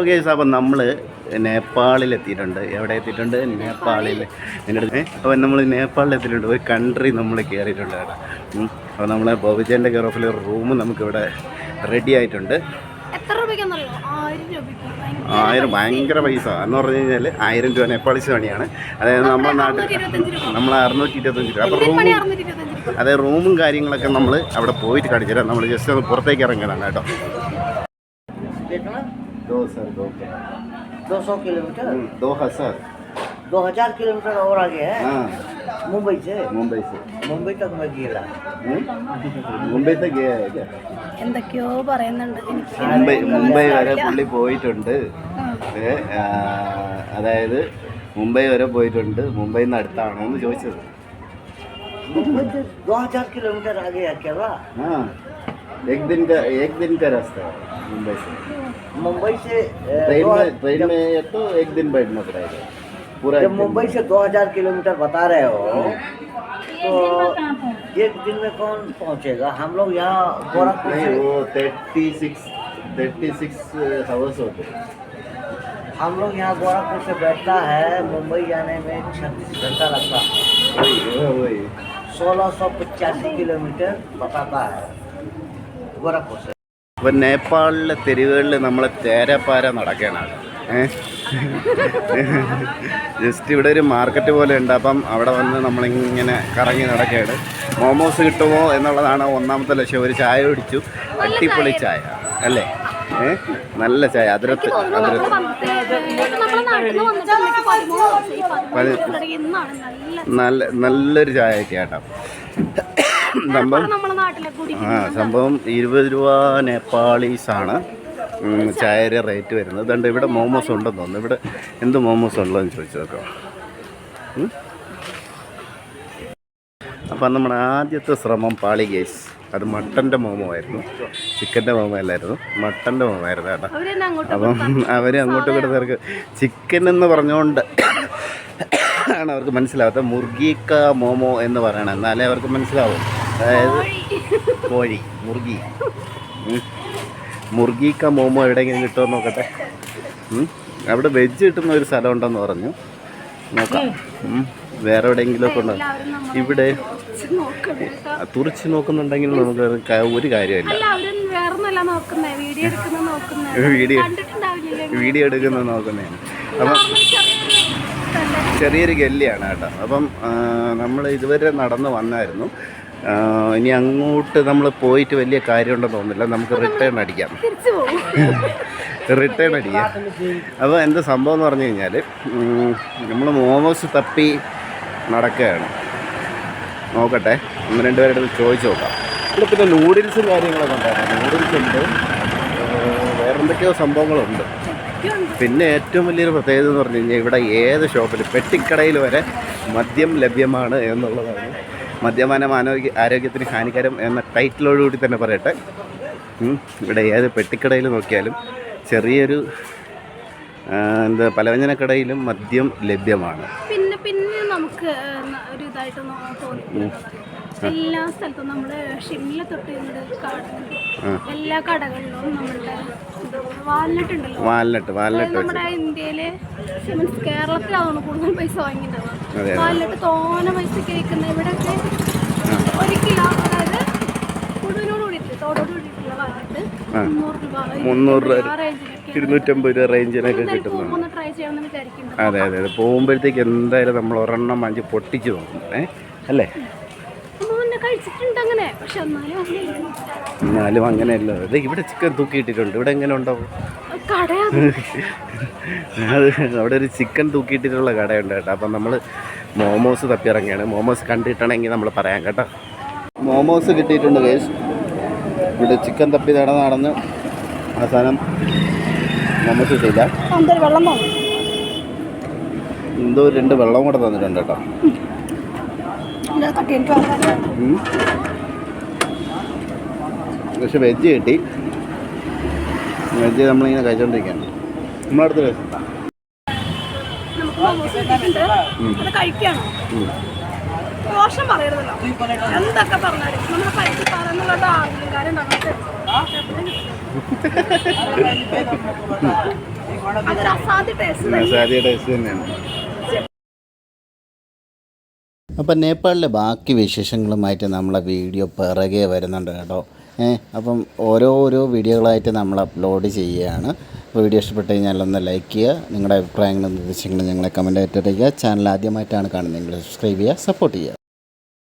Okay അപ്പം നമ്മൾ നേപ്പാളിൽ എത്തിയിട്ടുണ്ട് എവിടെ എത്തിയിട്ടുണ്ട്? നേപ്പാളിൽ. എന്റെ അടുത്ത് അപ്പം നമ്മൾ നേപ്പാളിൽ എത്തിയിട്ടുണ്ട് ഒരു കൺട്രി നമ്മൾ കയറിയിട്ടുണ്ട് കേട്ടോ. അപ്പോൾ നമ്മളെ ബോബിജേന്റെ കെയർ ഓഫിലെ റൂം നമുക്കിവിടെ റെഡി ആയിട്ടുണ്ട്. ആയിരം ഭയങ്കര പൈസ. എന്ന് പറഞ്ഞു കഴിഞ്ഞാൽ ആയിരം രൂപ നേപ്പാളിസ് പണിയാണ്. അതായത് നമ്മുടെ നാട്ടിൽ നമ്മൾ അറുന്നൂറ്റി ഇരുപത്തഞ്ച് രൂപ. അപ്പോൾ റൂം അതായത് റൂമും കാര്യങ്ങളൊക്കെ നമ്മൾ അവിടെ പോയിട്ട് കാണിച്ചു തരാം നമ്മൾ ജസ്റ്റ് ഒന്ന് പുറത്തേക്ക് ഇറങ്ങണം കേട്ടോ. दो सर दो दो सौ किलोमीटर दो हजार दो हजार किलोमीटर और आगे है मुंबई से मुंबई से मुंबई तक मैं गया മുംബൈ എന്തൊക്കെയോ പറയുന്നുണ്ട്. മുംബൈ മുംബൈ വരെ പുള്ളി പോയിട്ടുണ്ട്. അതായത് മുംബൈ വരെ പോയിട്ടുണ്ട്. മുംബൈ നിന്ന് അടുത്താണോ എന്ന് ചോദിച്ചത് കിലോമീറ്റർ ആകെ ആക്കിയവാ है हाँ एक दिन का एक दिन का रास्ता है मुंबई से। मुंबई से ट्रेन में ट्रेन में ये तो एक दिन बैठना पड़ेगा पूरा जब मुंबई से दो हज़ार किलोमीटर बता रहे हो तो एक दिन में कौन पहुंचेगा? हम लोग यहाँ गोरखपुर नहीं से वो thirty six thirty six hours होते हम लोग यहाँ गोरखपुर से बैठता है मुंबई जाने में छत्तीस घंटा लगता है। वही वही। सोलह सौ पचासी किलोमीटर बताता है। ഇപ്പം നേപ്പാളിലെ തെരുവുകളിൽ നമ്മൾ തേരപ്പാര നടക്കണം ജസ്റ്റ് ഇവിടെ ഒരു മാർക്കറ്റ് പോലെ ഉണ്ട്. അപ്പം അവിടെ വന്ന് നമ്മളിങ്ങനെ കറങ്ങി നടക്കുകയാണ് മോമോസ് കിട്ടുമോ എന്നുള്ളതാണ് ഒന്നാമത്തെ ലക്ഷ്യം. ഒരു ചായ കുടിച്ചു. അടിപൊളി ചായ. അല്ലേ? നല്ല ചായ. അതിരത്ത് അതിരത്ത്. നല്ല നല്ലൊരു ചായ കേട്ടോ. സംഭവം. ആ സംഭവം ഇരുപത് രൂപ നേപ്പാളീസാണ്. ചായര ചായയുടെ റേറ്റ് വരുന്നത്. അതുകൊണ്ട് ഇവിടെ മോമോസ് ഉണ്ടെന്ന് തോന്നുന്നു. ഇവിടെ എന്ത് മോമോസ് ഉള്ളതെന്ന് ചോദിച്ചു നോക്കാം? അപ്പം നമ്മുടെ ആദ്യത്തെ ശ്രമം പാളി ഗേസ്. അത് മട്ടന്റെ മോമോ ആയിരുന്നു. ചിക്കന്റെ മോമോ അല്ലായിരുന്നു. മട്ടന്റെ മോമോ ആയിരുന്നു കേട്ടോ. അപ്പം അവർ അങ്ങോട്ടും ഇങ്ങോട്ടും അവർക്ക് ചിക്കൻ എന്ന് പറഞ്ഞുകൊണ്ട് ആണ് അവർക്ക് മനസ്സിലാവാത്ത മുർഗീക്ക മോമോ എന്ന് പറയണം. എന്നാലേ അവർക്ക് മനസ്സിലാവും. അതായത് കോഴി. മുർഗി. മുർഗിക്ക മോമോ എവിടെയെങ്കിലും കിട്ടുമോ എന്ന് നോക്കട്ടെ. അവിടെ വെജ് കിട്ടുന്ന ഒരു സ്ഥലം ഉണ്ടെന്ന് പറഞ്ഞു. നോക്കാം. വേറെ എവിടെയെങ്കിലും ഒക്കെ ഉണ്ടോ ഇവിടെ തുറച്ച് നോക്കുന്നുണ്ടെങ്കിൽ നമുക്ക് ഒരു കാര്യമില്ല. വീഡിയോ എടുക്കുന്ന നോക്കുന്നേ. വീഡിയോ എടുക്കുന്നത് നോക്കുന്നതാണ്. അപ്പം ചെറിയൊരു ഗല്ലിയാണ് കേട്ടോ. അപ്പം നമ്മൾ ഇതുവരെ നടന്ന് വന്നായിരുന്നു. ഇനി അങ്ങോട്ട് നമ്മൾ പോയിട്ട് വലിയ കാര്യമുണ്ടെന്ന് തോന്നുന്നില്ല. നമുക്ക് റിട്ടേൺ അടിക്കാം. റിട്ടേൺ അടിക്കാം. അപ്പോൾ എന്താ സംഭവം എന്ന് പറഞ്ഞു കഴിഞ്ഞാൽ നമ്മൾ മോമോസ് തപ്പി നടക്കുകയാണ്. നോക്കട്ടെ ഒന്ന് രണ്ടുപേരുടെ അടുത്ത് ചോദിച്ചു നോക്കാം. ഇവിടെ പിന്നെ നൂഡിൽസും കാര്യങ്ങളൊക്കെ ഉണ്ടായിരുന്നു. നൂഡിൽസ് ഉണ്ട്. വേറെന്തൊക്കെയോ വേറെ എന്തൊക്കെയോ സംഭവങ്ങളുണ്ട്. പിന്നെ ഏറ്റവും വലിയൊരു പ്രത്യേകത എന്ന് പറഞ്ഞു കഴിഞ്ഞാൽ ഇവിടെ ഏത് ഷോപ്പിലും പെട്ടിക്കടയിൽ വരെ മദ്യം ലഭ്യമാണ് എന്നുള്ളതാണ് മദ്യപാനം ആരോഗ്യ ആരോഗ്യത്തിന് ഹാനികരം എന്ന ടൈറ്റിലോടുകൂടി തന്നെ പറയട്ടെ. ഇവിടെ ഏത് പെട്ടിക്കടയിൽ നോക്കിയാലും ചെറിയൊരു എന്താ പലവ്യഞ്ജനക്കടയിലും മദ്യം ലഭ്യമാണ്. പിന്നെ പിന്നെ നമുക്ക് ഒരു ഇതായിട്ട് എല്ലാ സ്ഥലത്തും നമ്മൾ ഷിംല തൊട്ട് ഇങ്ങോട്ട് കാണുന്നുണ്ട് എല്ലാ കടകളിലും നമ്മളുടെ വാൽനട്ട് ഉണ്ടല്ലോ. വാൽനട്ട് വാൽനട്ട് നമ്മുടെ ഇന്ത്യയിലെ കേരളത്തിലാണ് കൂടുതൽ പൈസ വാങ്ങിയിട്ടുള്ളത്. വാൽനട്ട് തോന പൈസ കേൾക്കുന്ന ഇവിടെയൊക്കെ ഒരു കിലോ അതായത് മുഴുവനോട് കൂടിയിട്ട് തോടോട് കൂടിയിട്ടുള്ള വാൽനട്ട് മുന്നൂറ് രൂപ ഇരുന്നൂറ്റമ്പത് രൂപ റേഞ്ചിനൊക്കെ കിട്ടുന്നുണ്ട് അതെ അതെ അതെ. പോകുമ്പോഴത്തേക്ക് എന്തായാലും നമ്മൾ ഒരെണ്ണം വാങ്ങിച്ച് പൊട്ടിച്ച് തോന്നുന്നു അല്ലേ? എന്നാലും അങ്ങനെയല്ലോ. ഇത് ഇവിടെ ചിക്കൻ തൂക്കിയിട്ടിട്ടുണ്ട് ഇവിടെ എങ്ങനെ ഉണ്ടാവും? അത് അവിടെ ഒരു ചിക്കൻ തൂക്കിയിട്ടിട്ടുള്ള കടയുണ്ട് കേട്ടോ. അപ്പം നമ്മൾ മോമോസ് തപ്പിയിറങ്ങിയാണ് മോമോസ് കണ്ടിട്ടാണെങ്കിൽ നമ്മൾ പറയാം കേട്ടോ. മോമോസ് കിട്ടിയിട്ടുണ്ട് കേസ് ഇവിടെ ചിക്കൻ തപ്പി തട നടന്ന് അവസാനം തോന്നും എന്തോ രണ്ട് വെള്ളം കൂടെ തന്നിട്ടുണ്ട് കേട്ടോ. പക്ഷെ വെജ് കിട്ടി. വെജ് നമ്മളിങ്ങനെ കഴിച്ചോണ്ടിരിക്കുകയാണ്. നമ്മളടുത്ത് ദോഷം പറയരുതല്ലോ. എന്തൊക്കെ പറഞ്ഞാലും നമ്മുടെ പൈസ പറയുന്നുള്ള അതൊരു അസാധ്യ ടേസ്റ്റ് ടേസ്റ്റ് തന്നെയാണ്. അപ്പം നേപ്പാളിലെ ബാക്കി വിശേഷങ്ങളുമായിട്ട് നമ്മളെ വീഡിയോ പിറകെ വരുന്നുണ്ട് കേട്ടോ. ഏഹ് അപ്പം ഓരോ ഓരോ വീഡിയോകളായിട്ട് നമ്മൾ അപ്ലോഡ് ചെയ്യുകയാണ്. വീഡിയോ ഇഷ്ടപ്പെട്ട് കഴിഞ്ഞാൽ ഒന്ന് ലൈക്ക് ചെയ്യുക. നിങ്ങളുടെ അഭിപ്രായങ്ങളും നിർദ്ദേശങ്ങളും ഞങ്ങളെ കമന്റായിട്ട് അറിയിക്കുക. ചാനൽ ആദ്യമായിട്ടാണ് കാണുന്നതെങ്കിൽ സബ്സ്ക്രൈബ് ചെയ്യുക സപ്പോർട്ട് ചെയ്യുക.